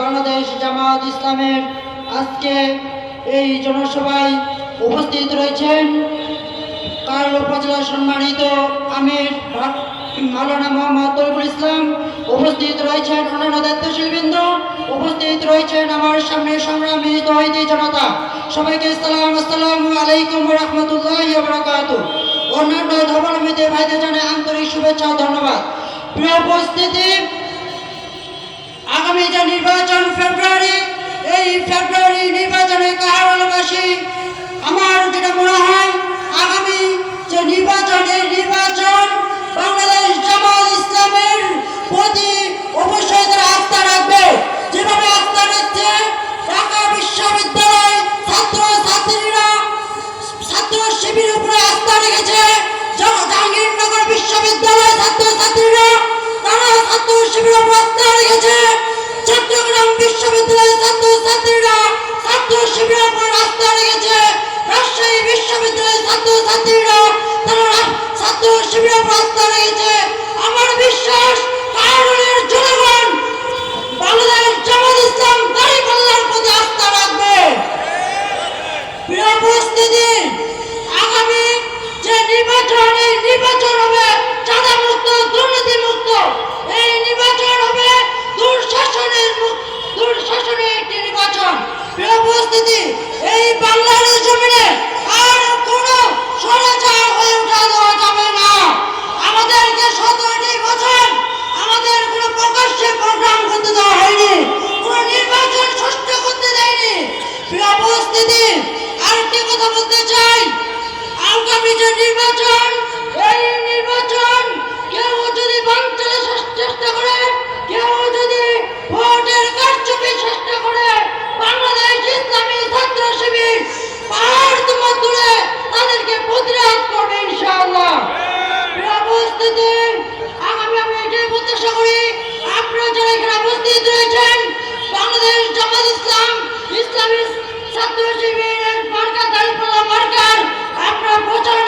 বাংলাদেশ জামাত ইসলামের আজকে এই জনসভায় উপস্থিত রয়েছেন কার্ল উপজেলা সম্মানিত আমির মাওলানা মোহাম্মদ তরিকুল ইসলাম। উপস্থিত রয়েছেন অন্যান্য দায়িত্বশীল বৃন্দ উপস্থিত রয়েছেন আমার সামনে সংগ্রামী তহিদি জনতা। সবাইকে সালাম, আসসালামু আলাইকুম রহমতুল্লাহ অন্যান্য ধর্মাবলম্বীতে ভাইদের আন্তরিক শুভেচ্ছা ও ধন্যবাদ। প্রিয় উপস্থিতি আগামী যে নির্বাচন ফেব্রুয়ারি এই ফেব্রুয়ারি নির্বাচনে কাহারবাসী আমার আমার বিশ্বাস কারণের জনগণ বাংলাদেশ জামাত ইসলাম দাঁড়িয়ে প্রতি আস্থা রাখবে। আগামী যে নির্বাচন, এই নির্বাচন উপস্থিতি আরেকটি কথা বলতে চাই। আগামী যে নির্বাচন ছাত্র শিবিরের মার্কা দাঁড়িয়ে মার্কার আমরা প্রচার